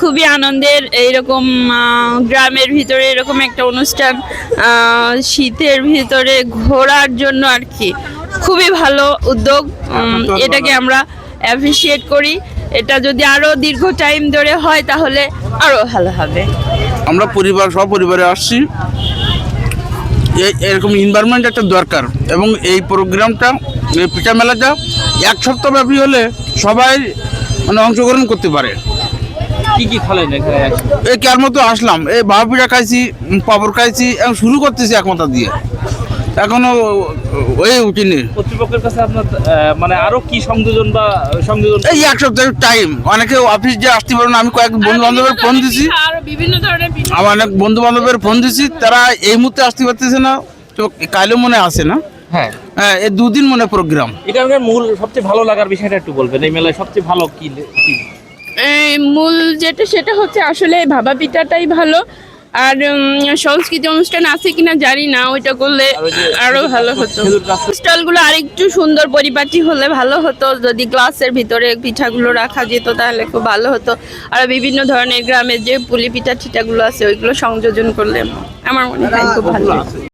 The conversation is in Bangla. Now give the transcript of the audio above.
খুবই আনন্দের এইরকম গ্রামের ভিতরে এরকম একটা অনুষ্ঠান শীতের ভিতরে ঘোরার জন্য আর কি। খুবই ভালো উদ্যোগ এটাকে আমরা অ্যাপ্রিসিয়েট করি। এটা যদি আরও দীর্ঘ টাইম ধরে হয় তাহলে আরও ভালো হবে। আমরা পরিবার সব পরিবারে আসছি। এরকম এনভায়রনমেন্ট একটা দরকার এবং এই প্রোগ্রামটা এই পিঠা মেলাটা এক সপ্তাহ ব্যাপী হলে সবাই মানে অংশগ্রহণ করতে পারে। কি কি খালেন এই কার মতো আসলাম এই বাবা পিঠা খাইছি পাঁপড় খাইছি এবং শুরু করতেছি একমাত্র দিয়ে। এখনও হয়ে উঠিনি। কর্তৃপক্ষের কাছে আপনার মানে আরও কি সংযোজন বা সংযোজন? এই এক সপ্তাহের টাইম অনেকে অফিস যে আসতে পারে না আমি কয়েক বন্ধু বান্ধবের ফোন দিছি। বিভিন্ন ধরনের আমার অনেক বন্ধু বান্ধবের ফোন দিছি তারা এই মুহূর্তে আসতে পারতেছে না তো কালও মনে আসে না। হ্যাঁ। হ্যাঁ এই দুদিন মনে প্রোগ্রাম এখানকার মূল সবচেয়ে ভালো লাগার বিষয়টা একটু বলবেন এই মেলায় সবচেয়ে ভালো কি কি? মূল যেটা সেটা হচ্ছে আসলে ভাবা পিঠাটাই ভালো। আর সংস্কৃতি অনুষ্ঠান আছে কিনা জানি না ওইটা করলে আর ভালো হতো। স্টলগুলো আরেকটু সুন্দর পরিপাটি হলে ভালো হতো যদি গ্লাসের ভিতরে পিঠাগুলো রাখা যেত তাহলে খুব ভালো হতো। আর বিভিন্ন ধরনের গ্রামের যে পুলি পিঠা ঠিটাগুলো আছে ওইগুলো সংযোজন করলে আমার মনে হয় খুব ভালো।